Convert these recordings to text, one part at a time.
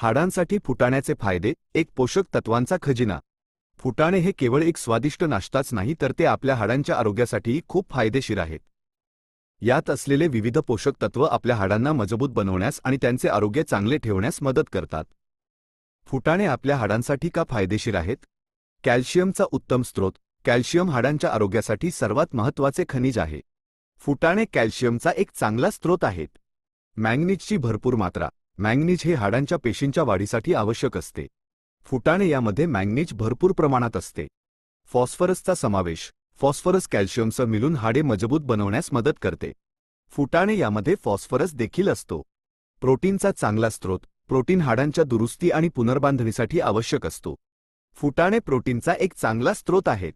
हाडांसाठी फुटाण्याचे फायदे एक पोषक तत्वांचा खजिना. फुटाणे हे केवळ एक स्वादिष्ट नाश्ताच नाही तर ते आपल्या हाडांच्या आरोग्यासाठीही खूप फायदेशीर आहेत. यात असलेले विविध पोषक तत्व आपल्या हाडांना मजबूत बनवण्यास आणि त्यांचे आरोग्य चांगले ठेवण्यास मदत करतात. फुटाणे आपल्या हाडांसाठी का फायदेशीर आहेत? कॅल्शियमचा उत्तम स्रोत कॅल्शियम हाडांच्या आरोग्यासाठी सर्वात महत्त्वाचे खनिज आहे. फुटाणे कॅल्शियमचा एक चांगला स्रोत आहेत. मॅंगनीजची भरपूर मात्रा मॅंगनीज हे हाडांच्या पेशींच्या वाढीसाठी आवश्यक असते. फुटाणे यामध्ये मॅंगनीज भरपूर प्रमाणात असते. फॉस्फरसचा समावेश फॉस्फरस कॅल्शियमसह मिळून हाडे मजबूत बनवण्यास मदत करते. फुटाणे यामध्ये फॉस्फरस देखील असतो. प्रोटीनचा चांगला स्रोत प्रोटीन हाडांच्या दुरुस्ती आणि पुनर्बांधणीसाठी आवश्यक असतो. फुटाणे प्रोटीनचा एक चांगला स्रोत आहेत.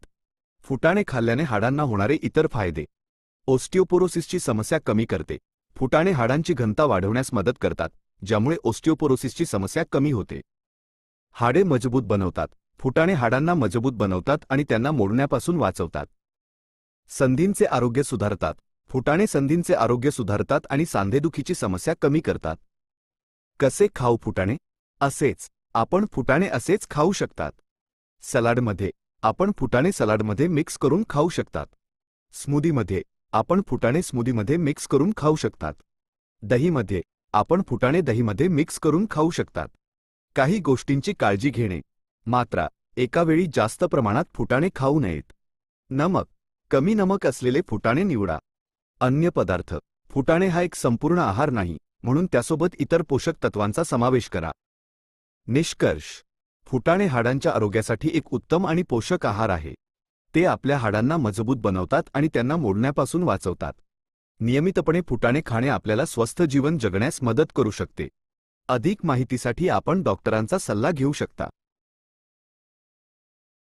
फुटाणे खाल्ल्याने हाडांना होणारे इतर फायदे. ओस्टिओपोरोसिसची समस्या कमी करते. फुटाणे हाडांची घनता वाढवण्यास मदत करतात. ज्यामुळे ओस्टिओपोरोसिसची समस्या कमी होते. हाडे मजबूत बनवतात फुटाणे हाडांना मजबूत बनवतात आणि त्यांना मोडण्यापासून वाचवतात. संधींचे आरोग्य सुधारतात फुटाणे संधींचे आरोग्य सुधारतात आणि सांधेदुखीची समस्या कमी करतात. कसे खाऊ फुटाणे? असेच आपण फुटाणे असेच खाऊ शकतात. सलाडमध्ये आपण फुटाणे सलाडमध्ये मिक्स करून खाऊ शकतात. स्मूदीमध्ये आपण फुटाणे स्मूदीमध्ये मिक्स करून खाऊ शकतात. दहीमध्ये आपण फुटाणे दहीमध्ये मिक्स करून खाऊ शकतात. काही गोष्टींची काळजी घेणे. मात्रा एकावेळी जास्त प्रमाणात फुटाणे खाऊ नयेत. नमक कमी नमक असलेले फुटाणे निवडा. अन्य पदार्थ फुटाणे हा एक संपूर्ण आहार नाही म्हणून त्यासोबत इतर पोषक तत्वांचा समावेश करा. निष्कर्ष फुटाणे हाडांच्या आरोग्यासाठी एक उत्तम आणि पोषक आहार आहे. ते आपल्या हाडांना मजबूत बनवतात आणि त्यांना मोडण्यापासून वाचवतात. नियमितपणे फुटाणे खाणे आपल्याला स्वस्थ जीवन जगण्यास मदत करू शकते. अधिक माहितीसाठी आपण डॉक्टरांचा सल्ला घेऊ शकता.